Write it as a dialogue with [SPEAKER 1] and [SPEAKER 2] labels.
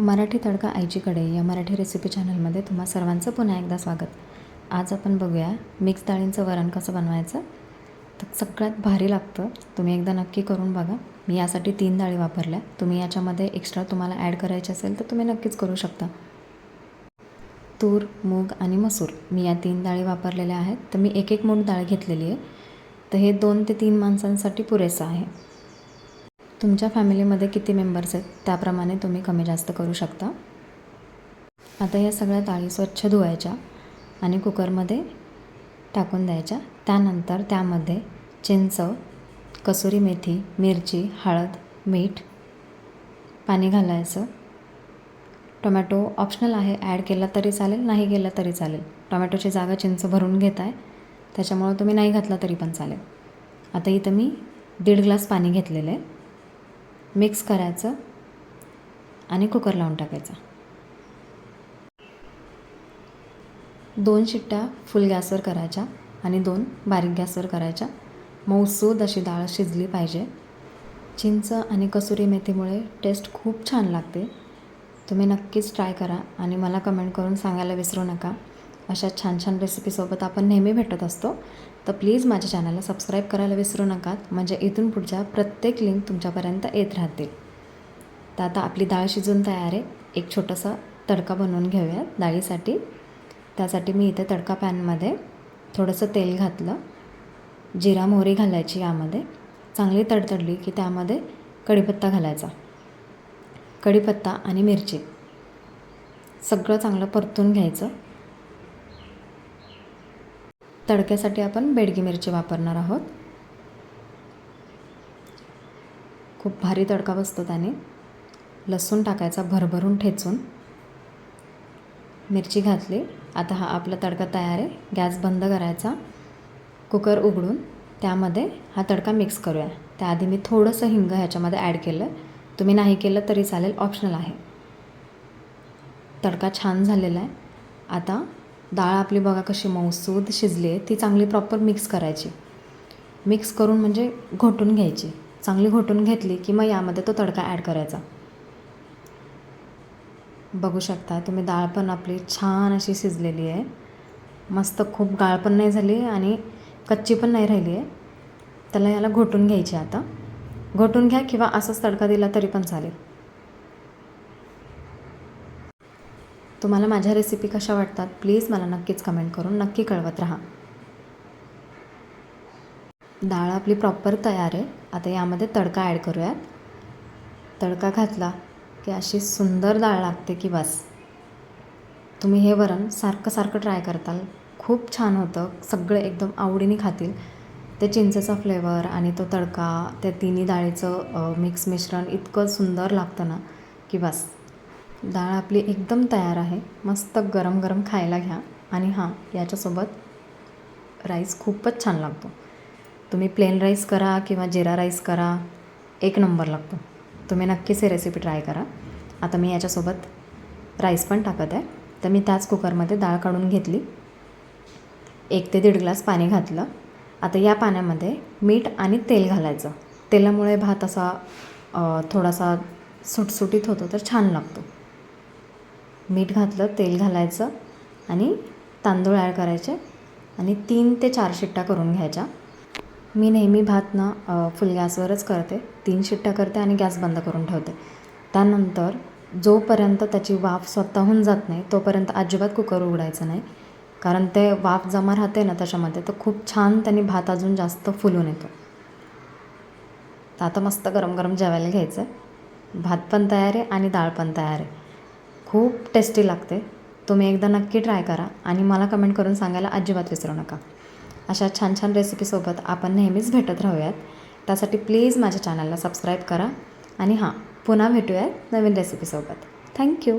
[SPEAKER 1] मराठी तडका आईजीकडे या मराठी रेसिपी चॅनलमध्ये तुम्हा सर्वांचं पुन्हा एकदा स्वागत. आज आपण बघूया मिक्स डाळींचं वरण कसं बनवायचं? तर सगळ्यात भारी लागतं. तुम्ही एकदा नक्की करून बघा. मी यासाठी तीन डाळी वापरल्या. तुम्ही याच्यामध्ये एक्स्ट्रा तुम्हाला ॲड करायची असेल तर तुम्ही नक्कीच करू शकता. तूर मूग आणि मसूर मी या तीन डाळी वापरलेल्या आहेत. तर मी एक एक मूठ डाळ घेतलेली आहे. तर हे दोन ते तीन माणसांसाठी पुरेसं आहे. तुमच्या फॅमिलीमध्ये किती मेंबर्स आहेत? त्याप्रमाणे तुम्ही कमी जास्त करू शकता. आता या सगळ्या डाळी स्वच्छ धुवायच्या आणि कुकरमध्ये टाकून द्यायच्या. त्यानंतर त्यामध्ये चिंच कसुरी मेथी मिरची हळद मीठ पाणी घालायचं. टोमॅटो ऑप्शनल आहे. ॲड केला तरी चालेल नाही केला तरी चालेल. टोमॅटोची जागा चिंच भरून घेत आहे त्याच्यामुळं तुम्ही नाही घातला तरी पण चालेल. आता इथं मी दीड ग्लास पाणी घेतलेलं आहे. मिक्स करायचं आणि कुकर लावून टाकायचा. दोन शिट्ट्या फुल गॅसवर करायच्या आणि दोन बारीक गॅसवर करायच्या. मऊसूद अशी डाळ शिजली पाहिजे. चिंच आणि कसुरी मेथीमुळे टेस्ट खूप छान लागते. तुम्ही नक्कीच ट्राय करा आणि मला कमेंट करून सांगायला विसरू नका. अशा छान छान रेसिपीसोबत आपण नेहमी भेटत असतो. तर प्लीज माझ्या चॅनलला सबस्क्राईब करायला विसरू नकात. म्हणजे इथून पुढच्या प्रत्येक लिंक तुमच्यापर्यंत येत राहतील. तर आता आपली डाळ शिजून तयार आहे. एक छोटासा तडका बनवून घेऊया डाळीसाठी. त्यासाठी मी इथे तडका पॅनमध्ये थोडंसं तेल घातलं. जिरा मोहरी घालायची यामध्ये. चांगली तडतडली की त्यामध्ये कढीपत्ता घालायचा. कढीपत्ता आणि मिरची. सगळं चांगलं परतून घ्यायचं. तडक्यासाठी आपण बेडगी मिरची वापरणार आहोत. खूप भारी तडका बसतो त्याने. लसूण टाकायचा भरभरून ठेचून. मिरची घातली. आता हा आपला तडका तयार आहे. गॅस बंद करायचा. कुकर उघडून त्यामध्ये हा तडका मिक्स करूया. त्याआधी मी थोडंसं हिंग ह्याच्यामध्ये ॲड केलं. तुम्ही नाही केलं तरी चालेल. ऑप्शनल आहे. तडका छान झालेला आहे. आता डाळ आपली बघा कशी मऊसूद शिजली आहे ती चांगली प्रॉपर मिक्स करायची. मिक्स करून म्हणजे घोटून घ्यायची. चांगली घोटून घेतली की मग यामध्ये तो तडका ॲड करायचा. बघू शकता तुम्ही डाळ पण आपली छान अशी शिजलेली आहे. मस्त खूप गाळ पण नाही झाली आणि कच्ची पण नाही राहिली आहे. त्याला याला घोटून घ्यायची आता. घोटून घ्या किंवा असंच तडका दिला तरी पण चालेल. तुम्हाला माझ्या रेसिपी कशा वाटतात? प्लीज मला नक्कीच कमेंट करून नक्की कळवत राहा. डाळ आपली प्रॉपर तयार आहे. आता यामध्ये तडका ॲड करूयात. तडका घातला की अशी सुंदर डाळ लागते की बस. तुम्ही हे वरण सारखं सारखं ट्राय करताल. खूप छान होतं. सगळे एकदम आवडीने खातील. ते चिंचेचा फ्लेवर आणि तो तडका त्या तिन्ही डाळीचं मिक्स मिश्रण इतकं सुंदर लागतं ना की बस. डाळ आपली एकदम तयार आहे. मस्त गरम गरम खायला घ्या. आणि हां याच्यासोबत राईस खूपच छान लागतो. तुम्ही प्लेन राईस करा किंवा जिरा राईस करा एक नंबर लागतो. तुम्ही नक्कीच ही रेसिपी ट्राय करा. आता मी याच्यासोबत राईस पण टाकत आहे. तर मी त्याच कुकरमध्ये डाळ काढून घेतली. एक ते दीड ग्लास पाणी घातलं. आता या पाण्यामध्ये मीठ आणि तेल घालायचं. तेलामुळे भात असा थोडासा सुटसुटीत होतो तर छान लागतो. मीठ घातलं तेल घालायचं आणि तांदूळ ॲड करायचे आणि तीन ते चार शिट्ट्या करून घ्यायच्या. मी नेहमी भात ना फुल गॅसवरच करते. तीन शिट्ट्या करते आणि गॅस बंद करून ठेवते. त्यानंतर जोपर्यंत त्याची वाफ स्वतःहून जात नाही तोपर्यंत अजिबात कुकर उघडायचं नाही. कारण ते वाफ जमा राहते ना त्याच्यामध्ये तर खूप छान त्यांनी भात अजून जास्त फुलून येतो. तर आता मस्त गरम गरम जेवायला घ्यायचं. आहे भात पण तयार आहे आणि डाळ पण तयार आहे. खूप टेस्टी लागते. तुम्ही एकदा नक्की ट्राय करा आणि मला कमेंट करून सांगायला अजिबात विसरू नका. अशा छान छान रेसिपीसोबत आपण नेहमीच भेटत राहूयात. त्यासाठी प्लीज माझ्या चॅनलला सबस्क्राईब करा. आणि हां पुन्हा भेटूयात नवीन रेसिपीसोबत थँक्यू